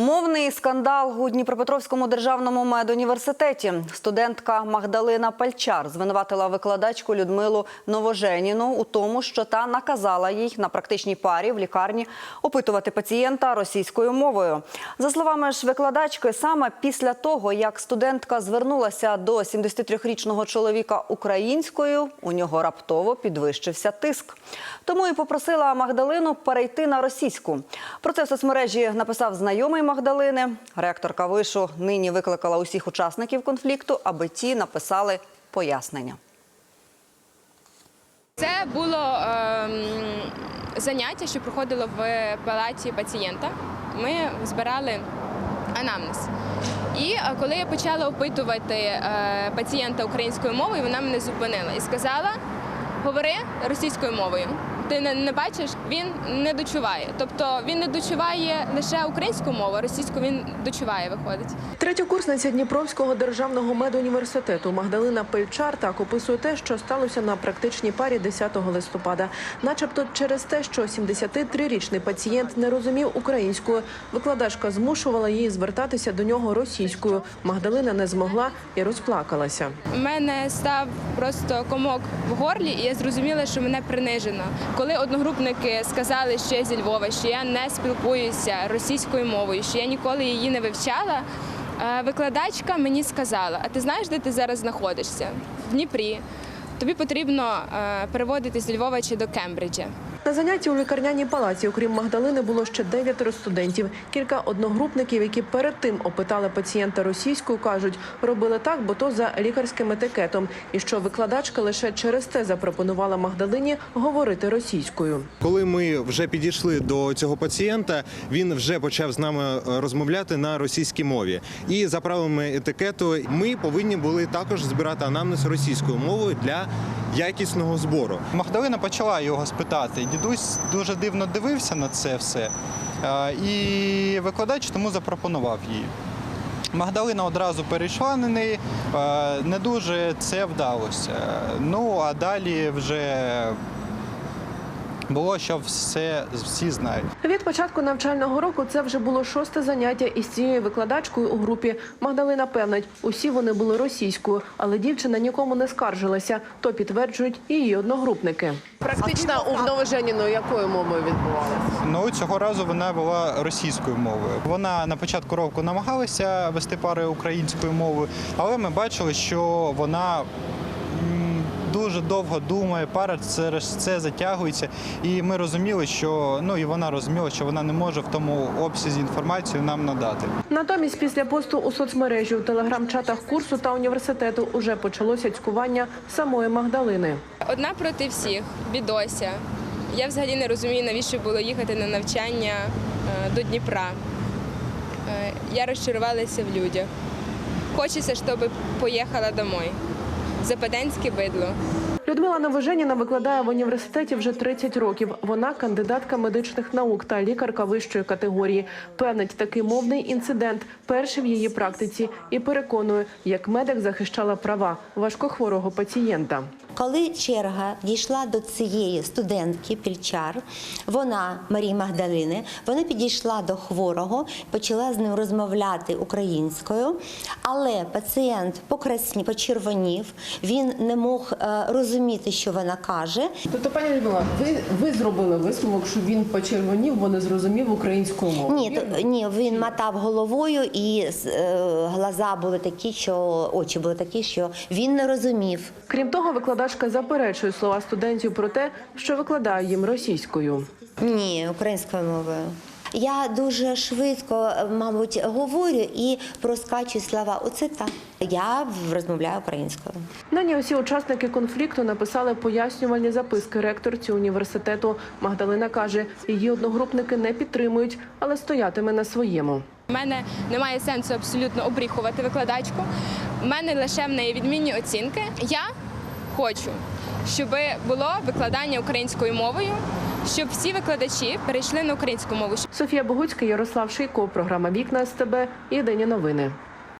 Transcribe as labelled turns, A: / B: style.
A: Мовний скандал у Дніпропетровському державному медуніверситеті. Студентка Магдалина Пальчар звинуватила викладачку Людмилу Новоженіну у тому, що та наказала їй на практичній парі в лікарні опитувати пацієнта російською мовою. За словами ж викладачки, саме після того, як студентка звернулася до 73-річного чоловіка українською, у нього раптово підвищився тиск. Тому і попросила Магдалину перейти на російську. Про це в соцмережі написав знайомий Магдалини. Ректорка вишу нині викликала усіх учасників конфлікту, аби ті написали пояснення.
B: Це було ем, заняття, що проходило в палаті пацієнта. Ми збирали анамнез. І е, коли я почала опитувати е, пацієнта українською мовою, вона мене зупинила і сказала: говори російською мовою. Ти не, не бачиш, він не дочуває. Тобто він не дочуває лише українську мову, а російську він дочуває, виходить.
C: Третьокурсниця Дніпровського державного медуніверситету Магдалина Пельчар так описує те, що сталося на практичній парі 10 листопада. Начебто через те, що 73-річний пацієнт не розумів українською, викладачка змушувала її звертатися до нього російською. Магдалина не змогла і розплакалася.
B: У мене став просто комок в горлі, і я зрозуміла, що мене принижено. Коли одногрупники сказали, що я зі Львова, що я не спілкуюся російською мовою, що я ніколи її не вивчала. е, Викладачка мені сказала: а ти знаєш, де ти зараз знаходишся? В Дніпрі. Тобі потрібно е, переводити з Львова чи до Кембриджа.
C: На занятті у лікарняній палаці, окрім Магдалини, було ще дев'ятеро студентів. Кілька одногрупників, які перед тим опитали пацієнта російською, кажуть, робили так, бо то за лікарським етикетом, і що викладачка лише через те запропонувала Магдалині говорити російською.
D: Коли ми вже підійшли до цього пацієнта, він вже почав з нами е, розмовляти на російській мові. І за правилами етикету ми повинні були також збирати анамнез російською мовою для якісного збору.
E: Магдалина почала його спитати. Дідусь дуже дивно дивився на це все. І викладач тому запропонував їй. Магдалина одразу перейшла на неї, не дуже це вдалося. Ну а далі вже було, що все всі знають.
C: Від початку навчального року це вже було шосте заняття із цією викладачкою у групі. Магдалина певнить, усі вони були російською, але дівчина нікому не скаржилася. То підтверджують і її одногрупники. Практично у Новоженіну якою мовою відбувалася?
E: Ну цього разу вона була російською мовою. Вона на початку року намагалася вести пари українською мовою, але ми бачили, що вона дуже довго думає, пара через це затягується. І ми розуміли, що ну і вона розуміла, що вона не може в тому обсязі інформацію нам надати.
C: Натомість, після посту у соцмережі у телеграм-чатах курсу та університету уже почалося цькування самої Магдалини.
B: Одна проти всіх, бідося. Я взагалі не розумію, навіщо було їхати на навчання е, до Дніпра. Е, Я розчарувалася в людях. Хочеться, щоб поїхала домой. Западенське бидло.
C: Людмила Новоженіна викладає в університеті вже 30 років. Вона кандидатка медичних наук та лікарка вищої категорії. Певнить такий мовний інцидент перший в її практиці і переконує, як медик захищала права важкохворого пацієнта.
F: Коли черга дійшла до цієї студентки Пільчар, вона Марії Магдалини, вона підійшла до хворого, почала з ним розмовляти українською, але пацієнт покрасні, почервонів, він не мог е, розуміти, що вона каже.
C: Тобто, пані Людмила, ви, ви зробили висновок, що він почервонів, бо не зрозумів українську мову.
F: Ні, то, ні, він мотав головою, і е, глаза були такі, що очі були такі, що він не розумів.
C: Крім того, викладачка заперечує слова студентів про те, що викладає їм російською.
F: Ні, українською мовою. Я дуже швидко, мабуть, говорю і проскачую слова. Оце так. Я розмовляю українською.
C: Нині усі учасники конфлікту написали пояснювальні записки ректорці університету. Магдалина каже, її одногрупники не підтримують, але стоятиме на своєму.
B: У мене немає сенсу абсолютно обріхувати викладачку. У мене лише в неї відмінні оцінки. Я хочу, щоб було викладання українською мовою, щоб всі викладачі перейшли на українську мову.
C: Софія Богуцька, Ярослав Шийко, програма Вікна СТБ. Єдині новини.